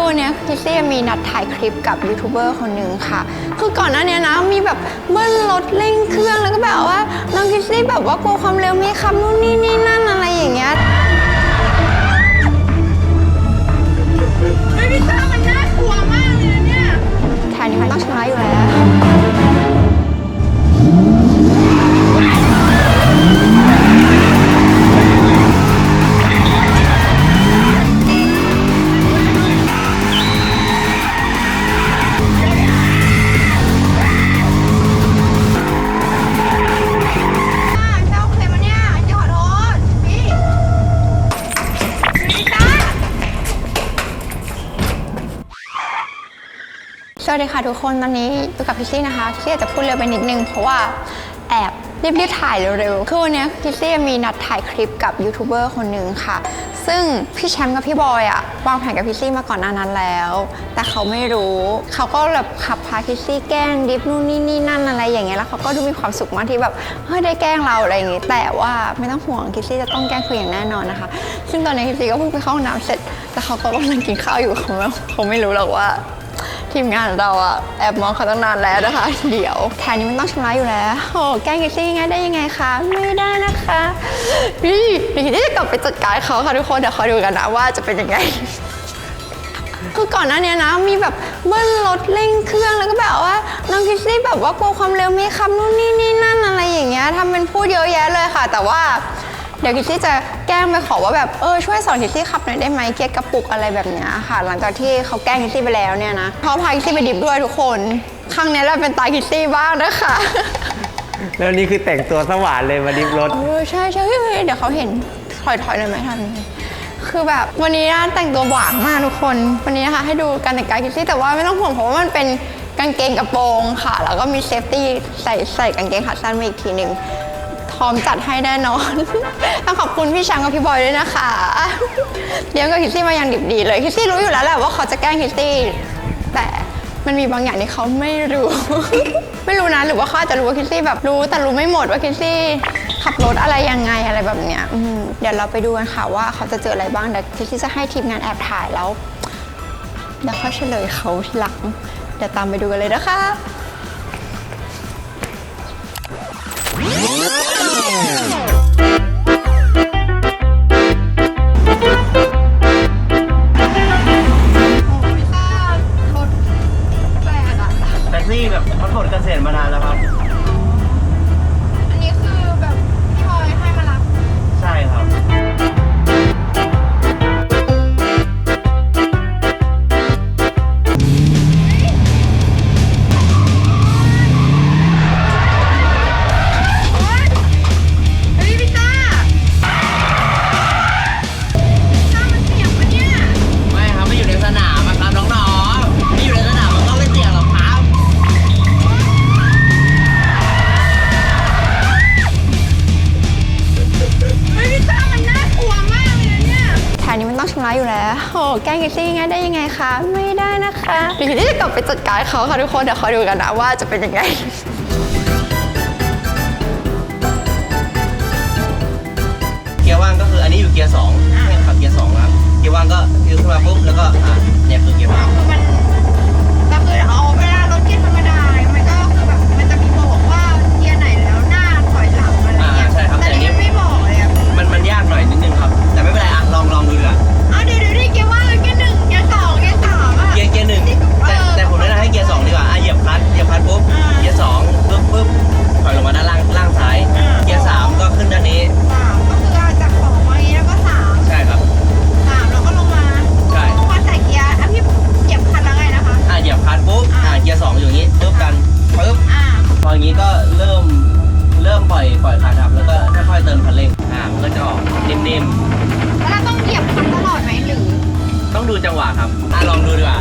คือวันเนี้ยคิสซี่มีนัดถ่ายคลิปกับยูทูบเบอร์คนหนึ่งค่ะ คือก่อนหน้าเนี้ยนะมีแบบเบิ้ลรถเร่งเครื่องแล้วก็แบบว่าน้องคิสซี่แบบว่ากลัวความเร็วมีคำนู่นนี่นี่นั่นอะไรอย่างเงี้ยเฮ้ยพี่ต้ามันน่ากลัวมากเลยนะเนี่ยแทนนี้มันต้องชนะอยู่แล้ว วัสดีค่ะทุกคนตอนนี้อยู่กับพิซซี่นะคะพิซซี่อาจจะพูดเร็วไปนิดนึง เพราะว่าแอบรีบๆถ่ายเร็วๆคือวันนี้พิซซี่มีนัดถ่ายคลิปกับยูทูบเบอร์คนหนึ่งค่ะ ซึ่งพี่แชมป์กับพี่บอยอะวางแผนกับพิซซี่มาก่อนหน้านั้นแล้ว แต่เขาไม่รู้เขาก็แบบขับพาพิซซี่แกล้งดิฟนู่นนี่นี่นั่นอะไรอย่างเงี้ยแล้วเขาก็ดูมีความสุขมากที่แบบเฮ้ยได้แกล้งเราอะไรอย่างงี้แต่ว่าไม่ต้องห่วงพิซซี่จะต้องแกล้งคืออย่างแน่นอนนะคะ ซึ่งตอนนี้พิซซี่ก็เพิ่งไปเข้าห้องน้ำเสร็จแต่เขาก็กำลังกินข้าวอยู่เขาไม่เขาไม่รู้หรอกว่า ทีมงานเราอะแอบมองเขาตั้งนานแล้วนะคะ เดี๋ยวแทนนี้มันต้องชนะอยู่แล้วโอ้แกล้งกิซซี่ง่ายได้ยังไงคะไม่ได้นะคะนี่เดี๋ยวที่จะกลับไปจัดการเขาค่ะทุกคนเดี๋ยวคอยดูกันนะว่าจะเป็นยังไงคือก่อนหน้านี้นะมีแบบเบิ้ลรถเร่งเครื่องแล้วก็แบบว่าน้องคิสซี่แบบว่ากลัวความเร็วไมีคำนู่นนี่นี่นั่นอะไรอย่างเงี้ยทำเป็นพูดเยอะแยะเลยค่ะ แต่ว่า เดี๋ยวคิสซี่จะแกล้งไปขอว่าแบบเออช่วยสอนคิสซี่ขับหน่อยได้ไหมเกียร์กระปุกอะไรแบบเนี้ยค่ะ หลังจากที่เขาแกล้งคิสซี่ไปแล้วเนี่ยนะเขาพาคิสซี่ไปดิบด้วยทุกคน ครั้งนี้เราเป็นตาคิสซี่บ้างนะคะ แล้วนี่คือแต่งตัวสว่านเลยมาดิฟรถ เออใช่ใช่เฮ้ยเฮ้ยเดี๋ยวเขาเห็นถอยถอยเลยไหมทำยังไงคือแบบวันนี้นะแต่งตัวหวานมากทุกคน วันนี้นะคะให้ดูการแต่งกายคิสซี่แต่ว่าไม่ต้องห่วงเพราะว่ามันเป็นกางเกงกระโปรงค่ะ แล้วก็มีเซฟตี้ใส่ใส่กางเกงขาสั้นมาอีกทีหนึ่ง ทอมจัดให้แน่นอน ต้องขอบคุณพี่ช้างกับพี่บอยด้วยนะคะเลี้ยงกับคิสซี่มาอย่างดิบดีเลยคิสซี่รู้อยู่แล้วแหละว่าเขาจะแกล้งคิสซี่แต่มันมีบางอย่างที่เขาไม่รู้ ไม่รู้นะหรือว่าเขาอาจจะรู้ว่าคิสซี่แบบรู้ แต่รู้ไม่หมดว่าคิสซี่ขับรถอะไรยังไงอะไรแบบเนี้ยเดี๋ยวเราไปดูกันค่ะว่าเขาจะเจออะไรบ้างเดี๋ยวคิสซี่จะให้ทีมงานแอบถ่ายแล้วเดี๋ยวค่อยเฉลยเขาทีหลังเดี๋ยวตามไปดูกันเลยนะคะี่แบพักผ่อนเกษียณมานานแล้วครับ อ้แกล้งกิซซี่ง่ายได้ยังไงคะ ไม่ได้นะคะเดี๋ยวที่จะกลับไปจัดการเขาค่ะทุกคนเดี๋ยวคอยดูกันนะว่าจะเป็นยังไงเกียร์ว่างก็คืออันนี้อยู่เกียร์สองให้ขับเกียร์สองครับเกียร์ว่างก็คือขึ้นมาปุ๊บแล้วก็อะเนี่ยคือเกียร์ว่าง ริ่มเริ่มปล่อยปล่อยคลัตช์ครับแล้วก็ค่อยๆเติมคันเร่งอ่ามันก็จะออกนิ่มแล้วเราต้องเหยียบคันตลอดไหมหรือ ๆ ต้องดูจังหวะครับอะลองดูดีกว่า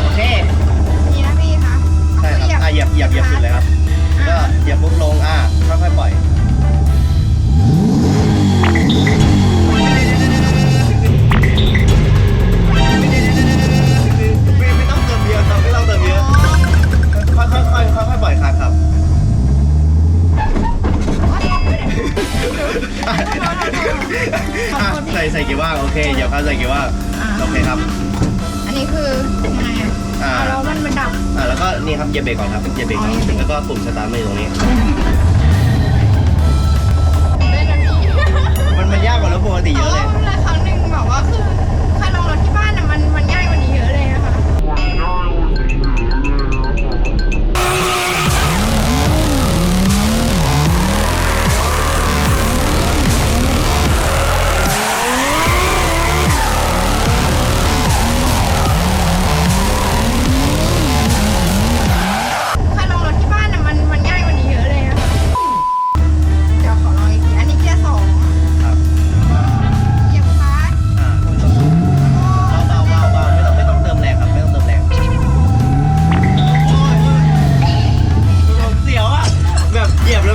โอเคนี่นะพี่คะใช่ครับอะเหยียบเหยียบเหยียบสุดเลยครับก็เหยียบปุ๊บลงอะค่อยๆปล่อย เหยียบเบรกก่อนอ๋อเหยียบเบรกแล้วก็ปุ่มสตาร์ทมือตรงนี้เล่นอันนี้มันมันยากกว่ารถปกติเยอะเลยเพราะว่าครั้งหนึ่งแบบว่าคือ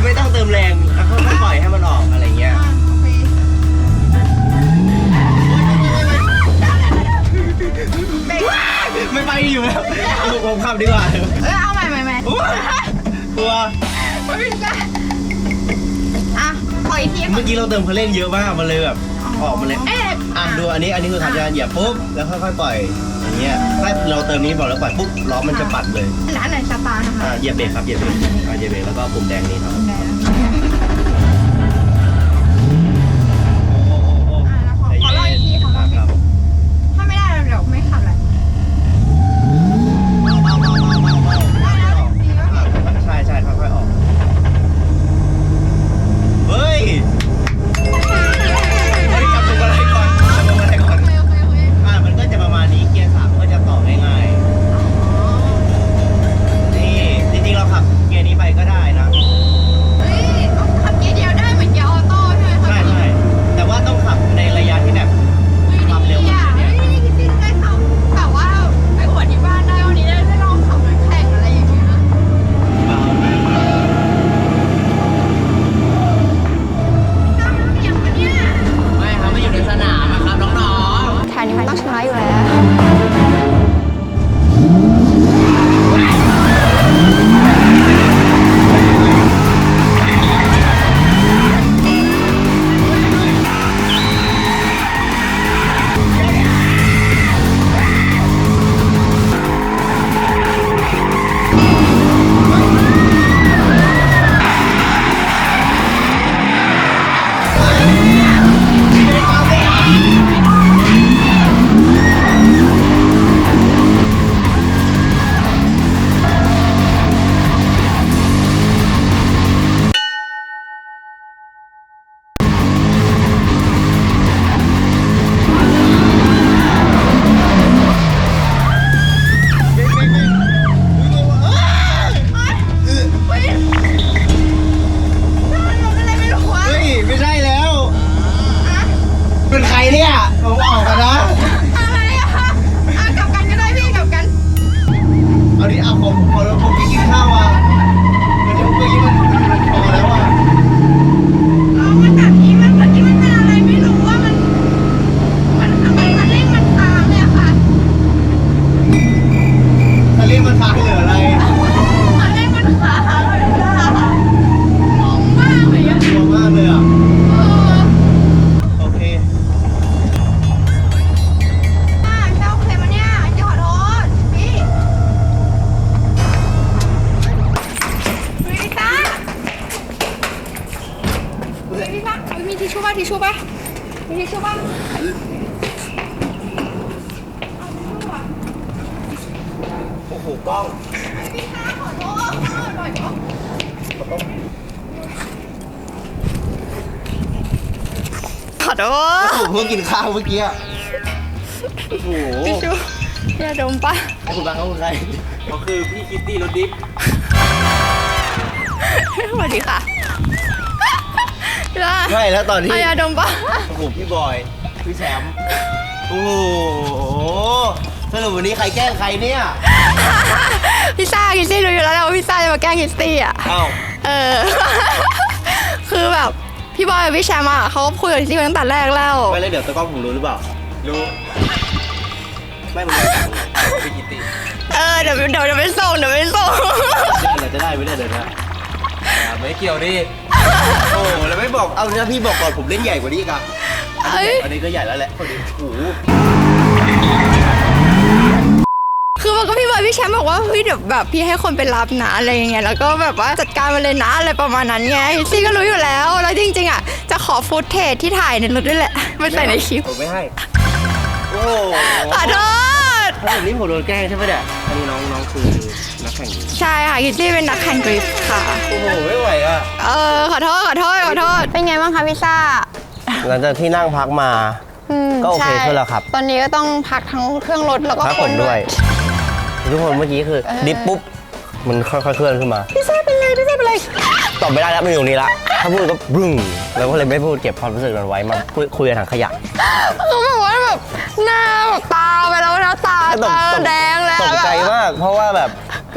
ไม่ต้องเติมแรงแล้วก็ปล่อยให้มันออกอะไรเงี้ยอ่าโอเคเบรกไม่ไปอยู่แล้วผมขับดีกว่าเออเอาใหม่ใหม่ใหม่โอ๊ยกลัวไม่เป็นไรอะขออีกทีเมื่อกี้เราเติมคันเร่งเยอะมาก มันเลยแบบออกมาเลย เอ๊ะ อะดูอันนี้อันนี้คือขับยานเหยียบปุ๊บ แล้วค่อยๆปล่อยอย่างเงี้ยถ้า เราเติมนี้บอกแล้วปล่อยปุ๊บล้อมันจะปัดเลยอันไหนสตาร์ทนะคะอ่าเหยียบเบรกครับเหยียบเบรกอ่าเหยียบเบรกแล้วก็ปุ่มแดงนี่ครับอันไโอ้โหกล้องพี่ลิซ่าขอโทษหน่อยเนาะขอโทษผมเพิ่งกินข้าวเมื่อกี้อะโอ้โหทิชชู่อย่าดมปะให้คุณบังเขาคือใครเขาคือพี่คิตตี้รถดิฟสวัสดีค่ะล่ะไม่แล้วตอนที่เอายาดมปะโอ้โหพี่บอย พี่แชมป์ โอ้โห สรุปวันนี้ใครแกล้งใครเนี่ยพิซซ่าคิสซี่รู้อยู่แล้วแหละว่าพิซซ่าจะมาแกล้งคิสซี่อะ เอ้า เออ คือแบบพี่บอยกับพี่แชมป์อะเขาก็คุยกับคิสซี่มาตั้งแต่แรกแล้ว ไม่แล้วเดี๋ยวตะกล้องผมรู้หรือเปล่า รู้ ไม่มึงอยากพี่คิตตี้เออเดี๋ยวเดี๋ยวเดี๋ยวไปส่งเดี๋ยวไปส่งเดี๋ยวจะได้ไม่ได้เดี๋ยวนะ อ่าไม่เกี่ยวดิโอ้แล้วไม่บอก เอานะพี่บอกก่อนผมเล่นใหญ่กว่านี้อีกอะเอ้ย อันนี้ก็ใหญ่แล้วแหละคนนี้โอ้โห คือมันก็พี่บอยพี่แชมป์บอกว่าเฮ้ยเดี๋ยวแบบพี่ให้คนไปรับนะอะไรอย่างเงี้ยแล้วก็แบบว่าจัดการมาเลยนะอะไรประมาณนั้นไงซี่ก็รู้อยู่แล้วแล้วจริง ๆอะจะขอฟุตเทจที่ถ่ายในรถด้วยแหละมาใส่ในคลิปผมไม่ให้ โอ้โหขอโทษถ้าแบบนี้ผมโดนแกล้งใช่ไหมเนี่ยอันนี้น้องน้องคือนักแข่งใช่ค่ะคิตตี้เป็นนักแข่งกริฟต์ค่ะ โอ้โหไม่ไหวอะ เออขอโทษขอโทษขอโทษเป็นไงบ้างคะพี่ซ่าหลังจากที่นั่งพักมาอืมก็โอเคใช่ขึ้นแล้วครับ ตอนนี้ก็ต้องพักทั้งเครื่องรถแล้วก็พักคผนมด้วย ทุกคนเมื่อกี้คือเออดิฟปุ๊บ มันค่อยๆเคลื่อนขึ้นมา พี่ซ่าเป็นไรพี่ซ่าเป็นไรตอบไม่ได้แล้วมันอยู่ตรงนี้ละ ถ้าพูดก็บึ้งแล้วก็เลยไม่พูดเก็บความรู้สึกนั้นไว้มาคุยคุยกันถังขยะคือแบบว่าแบบหน้าแบบตาไปแล้วนะตาตกตาตกแดงแล้วตกใจแบบมาก เพราะว่าแบบ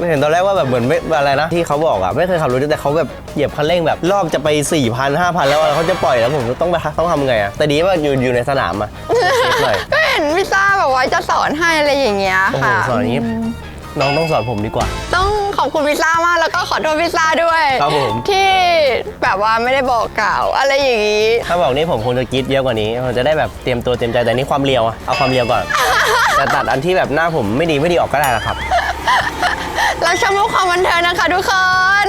เห็นตอนแรกว่าแบบเหมือนไม่อะไรนะ ที่เขาบอกอะไม่เคยขับรถแต่เขาแบบเหยียบคันเร่งแบบรอบจะไป4 0 0 0 5,000แล้วอะเขาจะปล่อยแล้วผมต้องไปต้องทำไงอะแต่ดีว่าอยู่อยู่ในสนามอะเซฟหน่อยก็เห็นพี่ซ่าแบบว่าจะสอนให้อะไรอย่างเงี้ยโอ้โหค่ะสอนอย่างนี้น้องต้องสอนผมดีกว่า ต้องขอบคุณพี่ซ่ามากแล้วก็ขอโทษพี่ซ่าด้วยครับผมที่แบบว่าไม่ได้บอกกล่าวอะไรอย่างงี้ ถ้าบอกนี่ผมคงจะกรีดเยอะกว่านี้ผมจะได้แบบเตรียมตัวเตรียมใจแต่นี่ความเรียวอะเอาความเรียวก่อนแต่ตัดอันที่แบบหน้าผมไม่ดีไม่ดีออกก็ได้ละครับเราชมมุกความบันเทิงนะคะทุกคน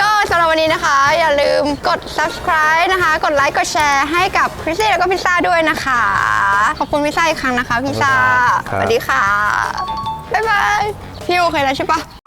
ก็สำหรับวันนี้นะคะ อย่าลืมกด subscribe นะคะ กดไลค์กดแชร์ให้กับคริสซี่แล้วก็พิซซ่าด้วยนะคะ ขอบคุณพิซซ่าอีกครั้งนะคะพิซซ่าขอบคุณครับสวัสดีค่ะ บ๊ายบาย พี่โอเคแล้วใช่ปะ